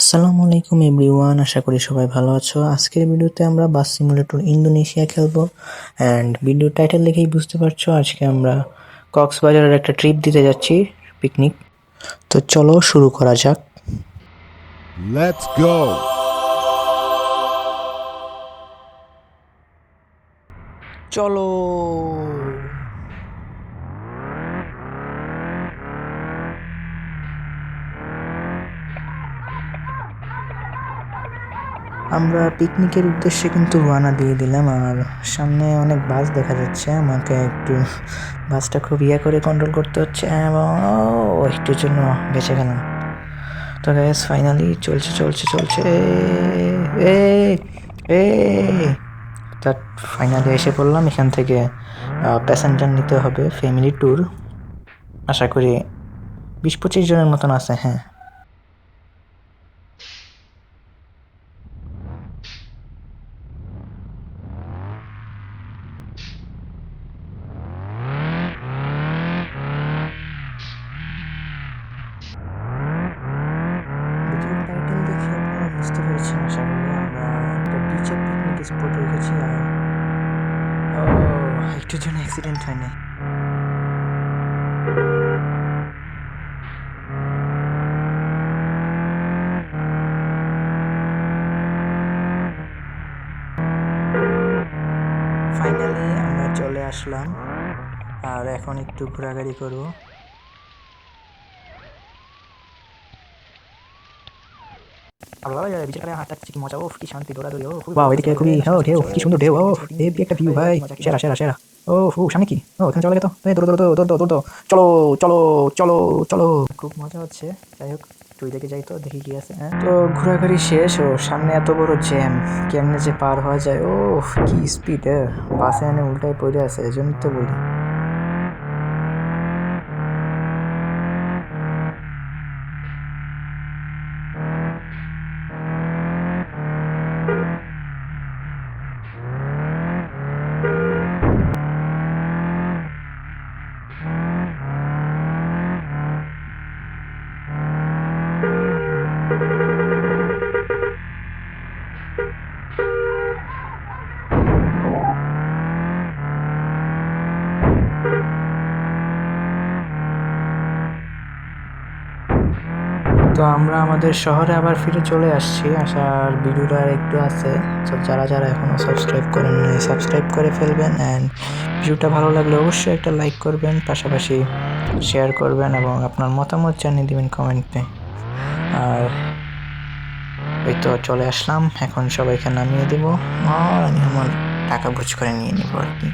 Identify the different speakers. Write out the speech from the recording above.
Speaker 1: আসসালামু আলাইকুম এভরিওয়ান। আশা করি সবাই ভালো আছো। আজকের ভিডিওতে আমরা বাস সিমুলেটর ইন্দোনেশিয়া খেলব। অ্যান্ড ভিডিও টাইটেল দেখেই বুঝতে পারছ আজকে আমরা কক্সবাজারের একটা ট্রিপ দিতে যাচ্ছি পিকনিক তো চলো শুরু করা যাক।
Speaker 2: Let's go.
Speaker 1: চলো। আমরা পিকনিকের উদ্দেশ্যে কিন্তু রওনা দিয়ে দিলাম, আর সামনে অনেক বাস দেখা যাচ্ছে, আমাকে একটু বাসটা খুব ইয়ে করে কন্ট্রোল করতে হচ্ছে এবং, ও একটুর জন্য বেঁচে গেলাম। তো গ্যাস ফাইনালি চলছে চলছে চলছে। এ এ তা ফাইনালি এসে পড়লাম, এখান থেকে প্যাসেঞ্জার নিতে হবে ফ্যামিলি ট্যুর আশা করি বিশ পঁচিশ জনের মতন আছে হ্যাঁ। ভিডিও টাইটেল দেখে আপনারা বুঝতে পেরেছেন আশা করি আমরা একটা বিচের পিকনিক স্পট রেখেছি আর, ও একটুর জন্য অ্যাক্সিডেন্ট হয়নি ফাইনালি আমরা চলে আসলাম, আর এখন একটু ঘোরাঘুরি করব। বাহ এদিকে খুবই হ্যাঁ ঢেউ কি সুন্দর ঢেউ ও হেভি একটা ভিউ ভাই সেরা সেরা সেরা। ও হু সামনে কি? ও ওখানে চলে গেতো এই দৌড়ো দৌড়ো দৌড়ো দৌড়ো দৌড়ো চলো চলো চলো চলো। খুব মজা হচ্ছে। যাই হোক তুই দেখে যাই তো দেখি কি আছে হ্যাঁ। তো ঘোরাঘুরি শেষ ও সামনে এত বড় জ্যাম কেমনে যে পার হওয়া যায় ও কি স্পিড বাসে এনে উল্টায় পড়ে আছে এই জন্য তো বলি। তো আমরা আমাদের শহরে আবার ফিরে চলে আসছি। আসার ভিডিওটা একটু আছে। তো যারা যারা এখনও সাবস্ক্রাইব করেন নাই সাবস্ক্রাইব করে ফেলবেন অ্যান্ড ভিডিওটা ভালো লাগলে অবশ্যই একটা লাইক করবেন, পাশাপাশি শেয়ার করবেন এবং আপনার মতামত জানিয়ে দেবেন কমেন্টে আর ওই তো চলে আসলাম। এখন সবাইকে নামিয়ে দেবো। আর আমি আমার টাকা বুঝ করে নিয়ে নেব আর কি।